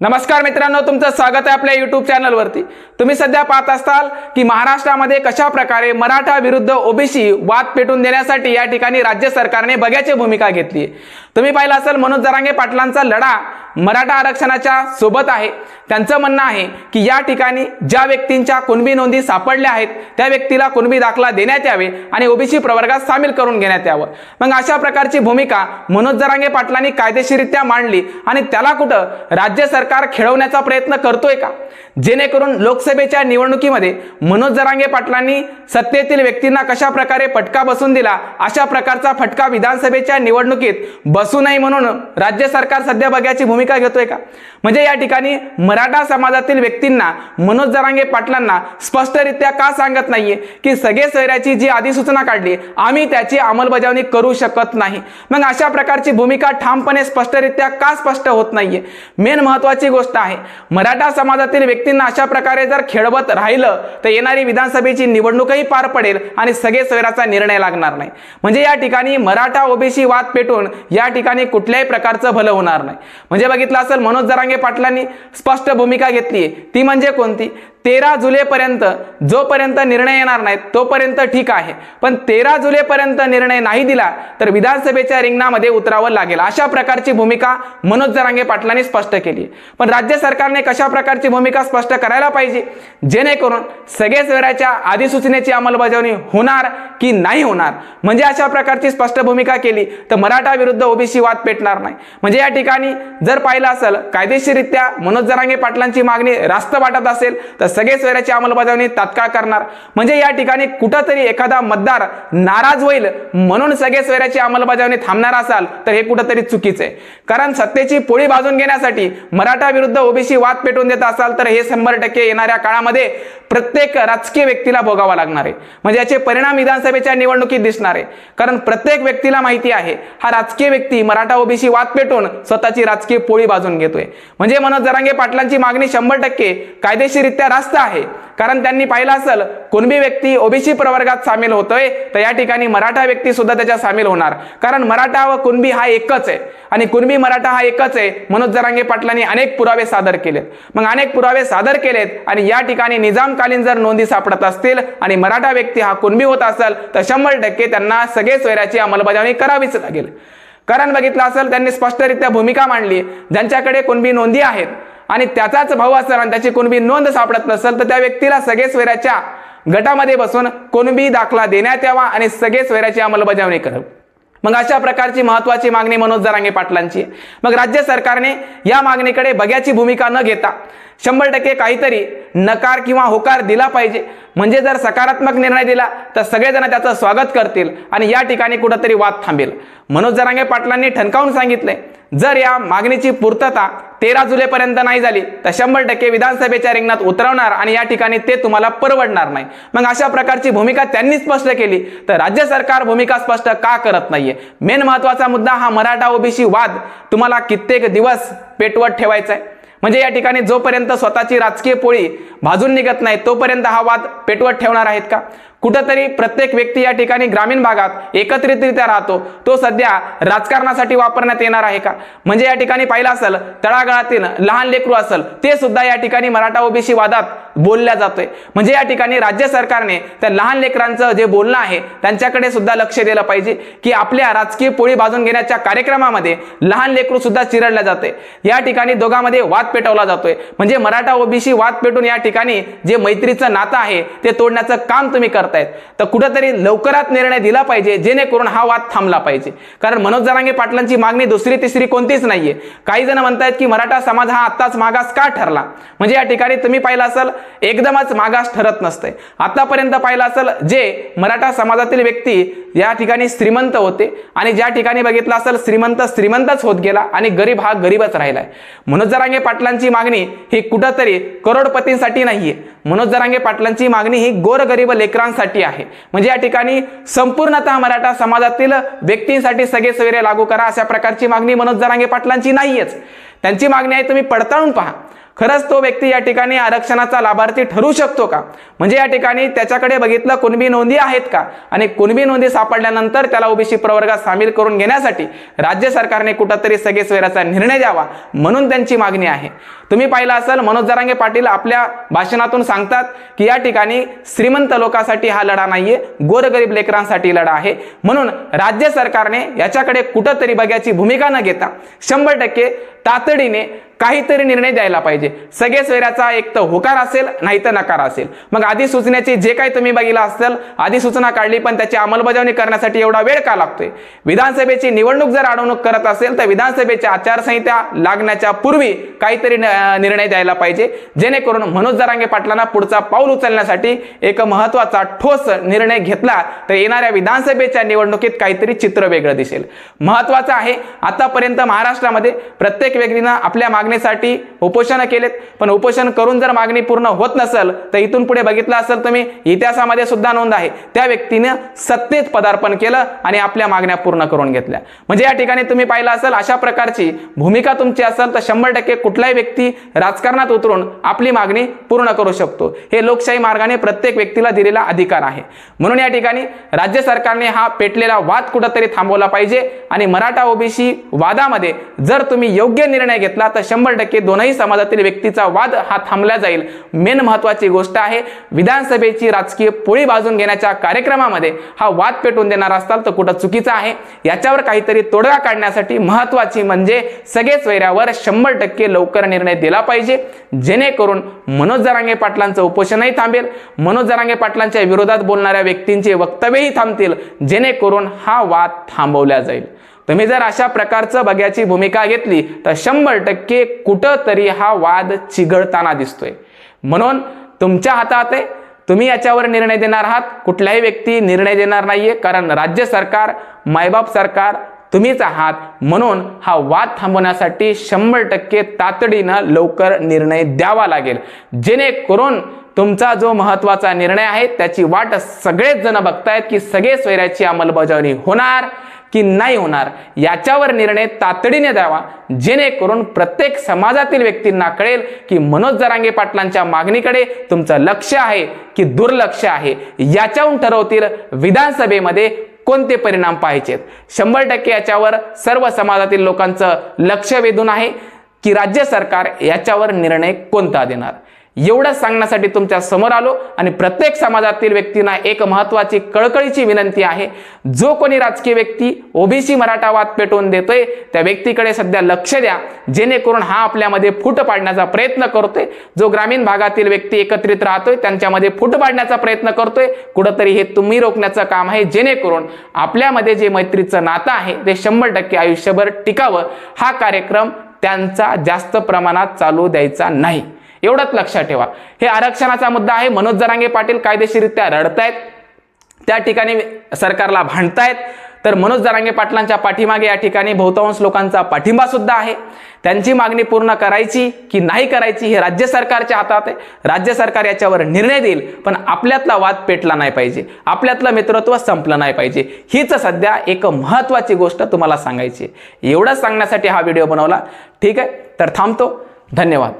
नमस्कार मित्रांनो तुमचं स्वागत आहे आपल्या युट्यूब चॅनलवरती तुम्ही सध्या पाहत असताल की महाराष्ट्रामध्ये कशा प्रकारे मराठा विरुद्ध ओबीसी वाद पेटून देण्यासाठी या ठिकाणी राज्य सरकारने बघ्याची भूमिका घेतली तुम्ही पाहिलं असेल मनोज जरांगे पाटलांचा लढा मराठा आरक्षणाच्या सोबत आहे. त्यांचं म्हणणं आहे की या ठिकाणी ज्या व्यक्तींच्या कुणबी नोंदी सापडल्या आहेत त्या व्यक्तीला कुणबी दाखला देण्यात यावे आणि ओबीसी प्रवर्गात सामील करून घेण्यात यावं. मग अशा प्रकारची भूमिका मनोज जरांगे पाटलांनी कायदेशीरित्या मांडली आणि त्याला कुठं राज्य सरकार खेळवण्याचा प्रयत्न करतोय का? जेणेकरून लोकसभेच्या निवडणुकीमध्ये मनोज जरांगे पाटलांनी सत्तेतील व्यक्तींना कशा प्रकारे फटका बसून दिला अशा प्रकारचा फटका विधानसभेच्या निवडणुकीत बस नये म्हणून राज्य सरकार सध्या बघ्याची भूमिका घेतोय का? म्हणजे या ठिकाणी मराठा समाजातील व्यक्तींना मनोज जरांगे पाटलांना स्पष्टरित्या का सांगत नाहीये? की सगळे सोयऱ्याची जी अधिसूचना काढली आम्ही त्याची अंमलबजावणी करू शकत नाही. मग अशा प्रकारची भूमिका ठामपणे स्पष्टरित्या का स्पष्ट होत नाहीये? मेन महत्वाची गोष्ट आहे मराठा समाजातील व्यक्तींना अशा प्रकारे जर खेळवत राहिलं तर येणारी विधानसभेची निवडणूकही पार पडेल आणि सगळे सैराचा निर्णय लागणार नाही. म्हणजे या ठिकाणी मराठा ओबीसी वाद पेटून या ठिकाणी कुठल्याही प्रकारचं भलं होणार नाही. म्हणजे बघितलं असेल मनोज जरांगे पाटलांनी स्पष्ट भूमिका घेतली ती म्हणजे कोणती? तेरा जुलैपर्यंत जोपर्यंत निर्णय येणार नाही तोपर्यंत ठीक आहे. पण तेरा जुलैपर्यंत निर्णय नाही दिला तर विधानसभेच्या रिंगणामध्ये उतरावं लागेल. अशा प्रकारची भूमिका मनोज जरांगे पाटलांनी स्पष्ट केली. पण राज्य सरकारने कशा प्रकारची भूमिका स्पष्ट करायला पाहिजे? जेणेकरून सगळेच वेळाच्या अधिसूचनेची अंमलबजावणी होणार की नाही होणार? म्हणजे अशा प्रकारची स्पष्ट भूमिका केली तर मराठा विरुद्ध ओबीसी वाद पेटणार नाही. म्हणजे या ठिकाणी जर पाहिलं असेल कायदेशीरित्या मनोज जरांगे पाटलांची मागणी रास्त वाटत असेल तर सगळे सोयऱ्याची अंमलबजावणी तात्काळ करणार. म्हणजे या ठिकाणी कुठंतरी एखादा मतदार नाराज होईल म्हणून सगळे सोयऱ्याची अंमलबजावणी थांबणार असाल तर हे कुठंतरी चुकीचं आहे. कारण सत्तेची पोळी बाजून घेण्यासाठी मराठा विरुद्ध ओबीसी वाद पेटवून देत असाल तर हे शंभर टक्के येणाऱ्या काळामध्ये प्रत्येक राजकीय व्यक्तीला भोगावा लागणार आहे. म्हणजे याचे परिणाम विधानसभेच्या निवडणुकीत दिसणार आहे. कारण प्रत्येक व्यक्तीला माहिती आहे हा राजकीय व्यक्ती मराठा ओबीसी वाद पेटून स्वतःची राजकीय पोळी बाजून घेतोय. म्हणजे मनोज जरांगे पाटलांची मागणी शंभर टक्के कायदेशीरित्या जास्त आहे. कारण त्यांनी पाहिलं असेल कुणबी व्यक्ती ओबीसी प्रवर्गात सामील होतोय तर या ठिकाणी मराठा व्यक्ती सुद्धा त्याच्यात सामील होणार. कारण मराठा व कुणबी हा एकच आहे. आणि कुणबी मराठा हा एकच आहे मनोज जरांगे पाटलांनी अनेक पुरावे सादर केलेत. मग अनेक पुरावे सादर केलेत आणि या ठिकाणी निजामकालीन जर नोंदी सापडत असतील आणि मराठा व्यक्ती हा कुणबी होत असेल तर शंभर टक्के त्यांना सगळे सोयऱ्याची अंमलबजावणी करावीच लागेल. कारण बघितलं असेल त्यांनी स्पष्टरित्या भूमिका मांडली. ज्यांच्याकडे कुणबी नोंदी आहेत आणि त्याचाच भाऊ असेल आणि त्याची कुणबी नोंद सापडत नसेल तर त्या व्यक्तीला सगळे स्वैराच्या गटामध्ये बसून कुणबी दाखला देण्यात यावा आणि सगळे स्वैराची अंमलबजावणी करावी. मग अशा प्रकारची महत्वाची मागणी मनोज जरांगे पाटलांची मग राज्य सरकारने या मागणीकडे बघ्याची भूमिका न घेता शंभर टक्के काहीतरी नकार किंवा होकार दिला पाहिजे. म्हणजे जर सकारात्मक निर्णय दिला तर सगळेजण त्याचं स्वागत करतील आणि या ठिकाणी कुठंतरी वाद थांबेल. मनोज जरांगे पाटलांनी ठणकावून सांगितले जर या मागणीची पूर्तता तेरा जुलैपर्यंत नाही झाली तर शंभर टक्के विधानसभेच्या रिंगणात उतरवणार आणि या ठिकाणी ते तुम्हाला परवडणार नाही. मग अशा प्रकारची भूमिका त्यांनी स्पष्ट केली तर राज्य सरकार भूमिका स्पष्ट का करत नाहीये? मेन महत्त्वाचा मुद्दा हा मराठा ओबीसी वाद. तुम्हाला कित्येक दिवस पेटवत ठेवायचा आहे. म्हणजे या ठिकाणी जोपर्यंत स्वतःची राजकीय पोळी भाजून निघत नाही तोपर्यंत हा वाद पेटवत ठेवणार आहेत का? कुठंतरी प्रत्येक व्यक्ती या ठिकाणी ग्रामीण भागात एकत्रितरित्या राहतो. तो सध्या राजकारणासाठी वापरण्यात येणार आहे का? म्हणजे या ठिकाणी पाहिलं असेल तळागाळातील लहान लेकरू असेल ते सुद्धा या ठिकाणी मराठा ओबीसी वादात बोलल्या जातोय. म्हणजे या ठिकाणी राज्य सरकारने त्या लहान लेकरांचं जे बोलणं आहे त्यांच्याकडे सुद्धा लक्ष दिलं पाहिजे की आपल्या राजकीय पोळी बाजून घेण्याच्या कार्यक्रमामध्ये लहान लेकरू सुद्धा चिरडल्या जाते या ठिकाणी दोघांमध्ये वाद पेटवला जातोय. म्हणजे मराठा ओबीसी वाद पेटून या ठिकाणी जे मैत्रीचं नातं आहे ते तोडण्याचं काम तुम्ही करतायत. तर कुठंतरी लवकरात निर्णय दिला पाहिजे जेणेकरून हा वाद थांबला पाहिजे. कारण मनोज जरांगे पाटलांची मागणी दुसरी तिसरी कोणतीच नाहीये. काही जण म्हणतायत की मराठा समाज हा आत्ताच मागास का ठरला? म्हणजे या ठिकाणी तुम्ही पाहिलं असेल एकदमच मागास ठरत नसते आतापर्यंत पाहिलं असेल जे मराठा समाजातील व्यक्ती या ठिकाणी श्रीमंत होते आणि ज्या ठिकाणी बघितलं असेल श्रीमंत श्रीमंतच होत गेला आणि गरीब हा गरीबच राहिलाय. मनोज जरांगे पाटलांची मागणी ही कुठंतरी करोडपतींसाठी नाहीये. मनोज जरांगे पाटलांची मागणी ही गोरगरीब लेकरांसाठी आहे. म्हणजे या ठिकाणी संपूर्णतः मराठा समाजातील व्यक्तींसाठी सगळे सवेरे लागू करा अशा प्रकारची मागणी मनोज जरांगे पाटलांची नाहीयेच. त्यांची मागणी आहे तुम्ही पडताळून पहा. खरंच तो व्यक्ती या ठिकाणी आरक्षणाचा लाभार्थी ठरू शकतो का? म्हणजे या ठिकाणी त्याच्याकडे बघितलं कुणबी नोंदी आहेत का? आणि कुणबी नोंदी सापडल्यानंतर त्याला ओबीसी प्रवर्गात सामील करून घेण्यासाठी राज्य सरकारने कुठंतरी सगळे निर्णय द्यावा म्हणून त्यांची मागणी आहे. तुम्ही पाहिलं असेल मनोज जरांगे पाटील आपल्या भाषणातून सांगतात की या ठिकाणी श्रीमंत लोकांसाठी हा लढा नाहीये गोरगरीब लेकरांसाठी लढा आहे. म्हणून राज्य सरकारने याच्याकडे कुठंतरी बघ्याची भूमिका न घेता शंभर टक्के तातडीने काहीतरी निर्णय द्यायला पाहिजे. सगळे सोयऱ्याचा एक तर होकार असेल नाही तर नकार असेल. मग अधिसूचनेची जे काही तुम्ही बघितलं असेल अधिसूचना काढली पण त्याची अंमलबजावणी करण्यासाठी एवढा वेळ का लागतोय? विधानसभेची निवडणूक जर अडवणूक करत असेल तर विधानसभेच्या आचारसंहिता लागण्याच्या पूर्वी काहीतरी निर्णय द्यायला पाहिजे. जेणेकरून मनोज जरांगे पाटलांना पुढचा पाऊल उचलण्यासाठी एक महत्त्वाचा ठोस निर्णय घेतला तर येणाऱ्या विधानसभेच्या निवडणुकीत काहीतरी चित्र वेगळं दिसेल. महत्वाचं आहे आतापर्यंत महाराष्ट्रामध्ये प्रत्येक व्यक्तीनं आपल्या मागणीसाठी उपोषण केलेत. पण उपोषण करून जर मागणी पूर्ण होत नसेल तर इथून पुढे बघितलं असेल तुम्ही इतिहासामध्ये सुद्धा नोंद आहे. त्या व्यक्तीनं सत्तेत पदार्पण केलं आणि आपल्या मागण्या पूर्ण करून घेतल्या. म्हणजे या ठिकाणी तुम्ही पाहिलं असेल अशा प्रकारची भूमिका तुमची असेल तर शंभर टक्के कुठलाही व्यक्ती राजकारणात उतरून आपली मागणी पूर्ण करू शकतो. हे लोकशाही मार्गाने प्रत्येक व्यक्तीला दिलेला अधिकार आहे. म्हणून या ठिकाणी राज्य सरकारने हा पेटलेला वाद कुठंतरी थांबवला पाहिजे आणि मराठा ओबीसी वादामध्ये जर तुम्ही योग्य निर्णय घेतला तर शंभर टक्के दोनही समाजातील व्यक्तीचा वाद हा थांबला जाईल. मेन महत्वाची गोष्ट आहे विधानसभेची राजकीय पोळी बाजून घेण्याच्या कार्यक्रमामध्ये हा वाद पेटवून देणार असताल तर कुठं चुकीचा आहे? याच्यावर काहीतरी तोडगा काढण्यासाठी महत्वाची म्हणजे सगळेच वैऱ्यावर शंभर टक्के लवकर निर्णय दिला पाहिजे. जेणेकरून मनोज जरांगे पाटलांचं उपोषणही थांबेल. मनोज जरांगे पाटलांच्या विरोधात बोलणाऱ्या व्यक्तींचे वक्तव्यही थांबतील. जेणेकरून हा वाद थांबवला जाईल. तुम्ही जर अशा प्रकारचं बघ्याची भूमिका घेतली तर शंभर टक्के कुठं तरी हा वाद चिघळताना दिसतोय. म्हणून तुमच्या हातात आहे तुम्ही याच्यावर निर्णय देणार आहात कुठलाही व्यक्ती निर्णय देणार नाहीये कारण राज्य सरकार मायबाप सरकार तुम्हीच आहात. म्हणून हा वाद थांबवण्यासाठी शंभर टक्के तातडीनं लवकर निर्णय द्यावा लागेल. जेणेकरून तुमचा जो महत्त्वाचा निर्णय आहे त्याची वाट सगळेच जण बघतायत की सगळे सोयऱ्याची अंमलबजावणी होणार. की नाही होणार याच्यावर निर्णय तातडीने द्यावा जेणेकरून प्रत्येक समाजातील व्यक्तींना कळेल की मनोज जरांगे पाटलांच्या मागणीकडे तुमचं लक्ष आहे की दुर्लक्ष आहे. याच्याहून ठरवतील विधानसभेमध्ये कोणते परिणाम पाहिजेत शंभर टक्के याच्यावर सर्व समाजातील लोकांचं लक्ष वेधून आहे की राज्य सरकार याच्यावर निर्णय कोणता देणार. एवढंच सांगण्यासाठी तुमच्यासमोर आलो आणि प्रत्येक समाजातील व्यक्तींना एक महत्वाची कळकळीची विनंती आहे. जो कोणी राजकीय व्यक्ती ओबीसी मराठा वाद पेटवून देतोय त्या व्यक्तीकडे सध्या लक्ष द्या. जेणेकरून हा आपल्यामध्ये फूट पाडण्याचा प्रयत्न करतोय. जो ग्रामीण भागातील व्यक्ती एकत्रित राहतोय त्यांच्यामध्ये फूट पाडण्याचा प्रयत्न करतोय. कुठंतरी हे तुम्ही रोखण्याचं काम आहे. जेणेकरून आपल्यामध्ये जे मैत्रीचं नातं आहे ते शंभर टक्के आयुष्यभर टिकावं. हा कार्यक्रम त्यांचा जास्त प्रमाणात चालू द्यायचा नाही. एवढंच लक्षात ठेवा. हे आरक्षणाचा मुद्दा आहे. मनोज जरांगे पाटील कायदेशीरित्या रडतायत. त्या ठिकाणी सरकारला भांडतायत. तर मनोज जरांगे पाटलांच्या पाठीमागे या ठिकाणी बहुतांश लोकांचा पाठिंबा सुद्धा आहे. त्यांची मागणी पूर्ण करायची की नाही करायची हे राज्य सरकारच्या हातात आहे. राज्य सरकार याच्यावर निर्णय देईल पण आपल्यातला वाद पेटला नाही पाहिजे. आपल्यातलं मित्रत्व संपलं नाही पाहिजे. हीच सध्या एक महत्वाची गोष्ट तुम्हाला सांगायची आहे. एवढंच सांगण्यासाठी हा व्हिडिओ बनवला. ठीक आहे तर थांबतो. धन्यवाद.